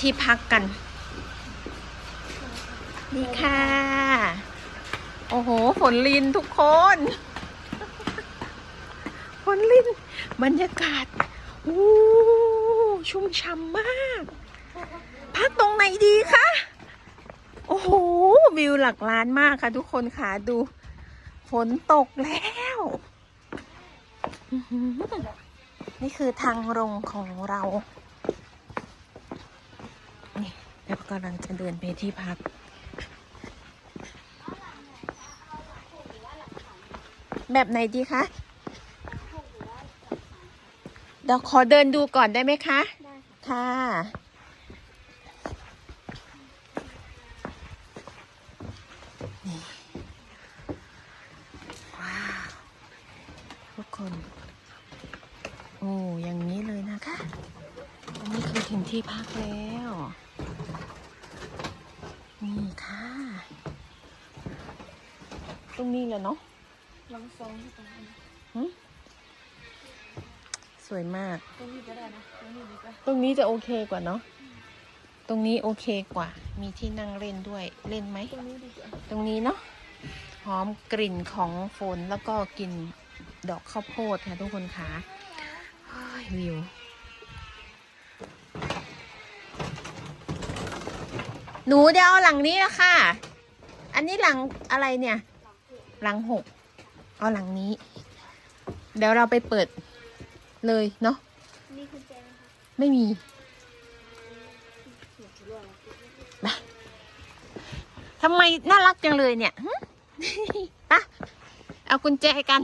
ที่พักกัน นี่ค่ะ โอ้โห ฝนลินทุกคน ฝนลิน บรรยากาศอู้ชุ่มช่ำมาก พักตรงไหนดีคะ โอ้โห วิวหลักล้านมากค่ะทุกคนค่ะ ดู ฝนตกแล้วนี่คือทางลงของเรา แล้วกำลังจะเดินไปที่พัก แบบไหนดีคะเดี๋ยวขอเดินดูก่อนได้ไหมคะได้ค่ะ นี่ ว้าว ทุกคน โอ้ อย่างนี้เลยนะคะ อันนี้คือถึงที่พักแล้ว นี่ค่ะ ตรงนี้เลยเนาะลองซองที่ตรงนี้สวยมาก ตรงนี้ก็ได้นะตรงนี้ดีกว่าตรงนี้จะโอเคกว่าเนาะ ตรงนี้โอเคกว่า มีที่นั่งเล่นด้วย เล่นไหม ตรงนี้ดีกว่าตรงนี้เนาะ หอมกลิ่นของฝนแล้วก็กลิ่นดอกข้าวโพดค่ะทุกคนคะเฮ้ยวิว หนูเดี๋ยวเอาหลังนี้ละค่ะ อันนี้หลังอะไรเนี่ย หลังหก เอาหลังนี้ เดี๋ยวเราไปเปิดเลยเนาะนี่คุณแจไหมคะไม่มี เขียนด้วยทำไมน่ารักจังเลยเนี่ยหึปะเอากุญแจกัน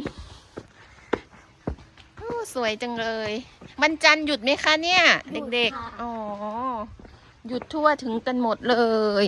โอ้สวยจังเลย วันจันทร์หยุดไหมคะเนี่ย เด็กๆ อ๋อ หยุดทั่วถึงกันหมดเลย